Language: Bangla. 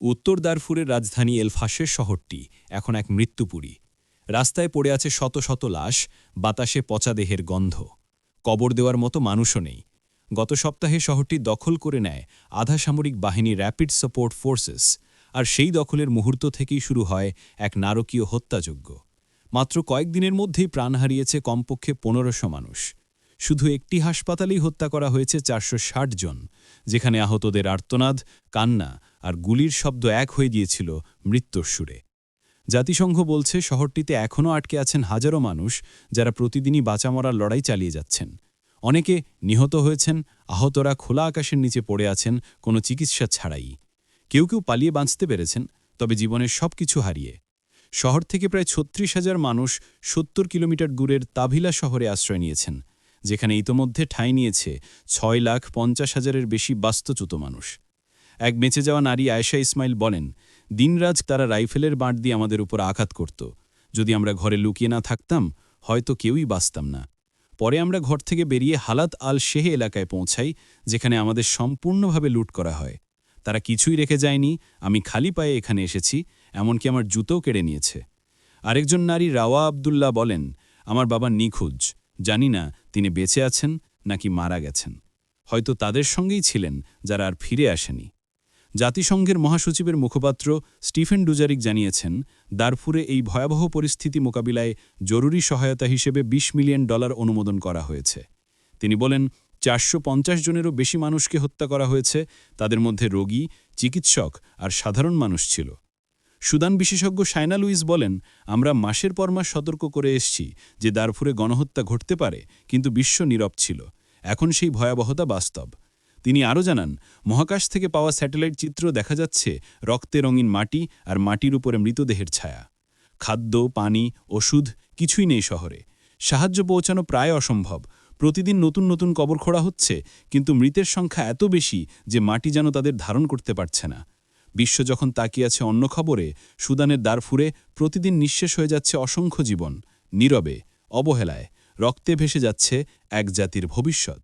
উত্তর দারফুরের রাজধানী এলফাসের শহরটি, এখন এক মৃত্যুপুরী। রাস্তায় পড়ে আছে শত শত লাশ, বাতাসে পচা দেহের গন্ধ। কবর দেওয়ার মতো মানুষও নেই। গত সপ্তাহে শহরটি দখল করে নেয় আধা সামরিক বাহিনী র্যাপিড সাপোর্ট ফোর্সেস, আর সেই দখলের মুহূর্ত থেকেই শুরু হয় এক নারকীয় হত্যাযজ্ঞ। মাত্র কয়েকদিনের মধ্যেই প্রাণ হারিয়েছে কমপক্ষে পনেরোশো মানুষ। শুধু একটি হাসপাতালেই হত্যা করা হয়েছে চারশো ষাট জন, যেখানে আহতদের আর্তনাদ, কান্না আর গুলির শব্দ এক হয়ে গিয়েছিল মৃত্যুর সুরে। জাতিসংঘ বলছে শহরটিতে এখনও আটকে আছেন হাজারো মানুষ যারা প্রতিদিনই বাঁচামরার লড়াই চালিয়ে যাচ্ছেন। অনেকে নিহত হয়েছেন, আহতরা খোলা আকাশের নিচে পড়ে আছেন, কোনো চিকিৎসা ছাড়াই। কেউ কেউ পালিয়ে বাঁচতে পেরেছেন, তবে জীবনের সব কিছু হারিয়ে। শহর থেকে প্রায় ছত্রিশ হাজার মানুষ সত্তর কিলোমিটার দূরের তাভিলা শহরে আশ্রয় নিয়েছেন যেখানে ইতোমধ্যে ঠাঁই নিয়েছে ছয় লাখ পঞ্চাশ হাজারের বেশি বাস্তুচ্যুত মানুষ। এক বেঁচে যাওয়া নারী আয়েশা ইসমাইল বলেন দিনরাজ তারা রাইফেলের বাঁট দিয়ে আমাদের উপর আঘাত করত। যদি আমরা ঘরে লুকিয়ে না থাকতাম, হয়তো কেউই বাঁচতাম না। পরে আমরা ঘর থেকে বেরিয়ে হালাত আল শেহে এলাকায় পৌঁছাই, যেখানে আমাদের সম্পূর্ণভাবে লুট করা হয়। তারা কিছুই রেখে যায়নি, আমি খালি পায়ে এখানে এসেছি, এমনকি আমার জুতোও কেড়ে নিয়েছে। আরেকজন নারী রাওয়া আবদুল্লাহ বলেন, আমার বাবা নিখোঁজ। জানি না তিনি বেঁচে আছেন নাকি মারা গেছেন। হয়তো তাদের সঙ্গেই ছিলেন, যারা আর ফিরে আসেনি। জাতিসংঘের মহাসচিবের মুখপাত্র স্টিফেন ডুজারিক জানিয়েছেন, দারফুরে এই ভয়াবহ পরিস্থিতি মোকাবিলায় জরুরি সহায়তা হিসেবে ২০ মিলিয়ন ডলার অনুমোদন করা হয়েছে। তিনি বলেন, চারশো পঞ্চাশ জনেরও বেশি মানুষকে হত্যা করা হয়েছে, তাদের মধ্যে রোগী, চিকিৎসক আর সাধারণ মানুষ ছিল। সুদান বিশেষজ্ঞ সাইনা লুইস বলেন, আমরা মাসের পর মাস সতর্ক করে এসছি যে দারফুরে গণহত্যা ঘটতে পারে, কিন্তু বিশ্ব নীরব ছিল। এখন সেই ভয়াবহতা বাস্তব। তিনি আরও জানান, মহাকাশ থেকে পাওয়া স্যাটেলাইট চিত্র দেখা যাচ্ছে রক্তে রঙিন মাটি আর মাটির উপরে মৃতদেহের ছায়া। খাদ্য, পানি, ওষুধ কিছুই নেই শহরে। সাহায্য পৌঁছানো প্রায় অসম্ভব। প্রতিদিন নতুন নতুন কবর খোঁড়া হচ্ছে, কিন্তু মৃতের সংখ্যা এত বেশি যে মাটি যেন তাদের ধারণ করতে পারছে না। বিশ্ব যখন তাকিয়ে আছে অন্য খবরে, সুদানের দ্বারফুরে প্রতিদিন নিঃশেষ হয়ে যাচ্ছে অসংখ্য জীবন। নীরবে, অবহেলায়, রক্তে ভেসে যাচ্ছে এক জাতির ভবিষ্যৎ।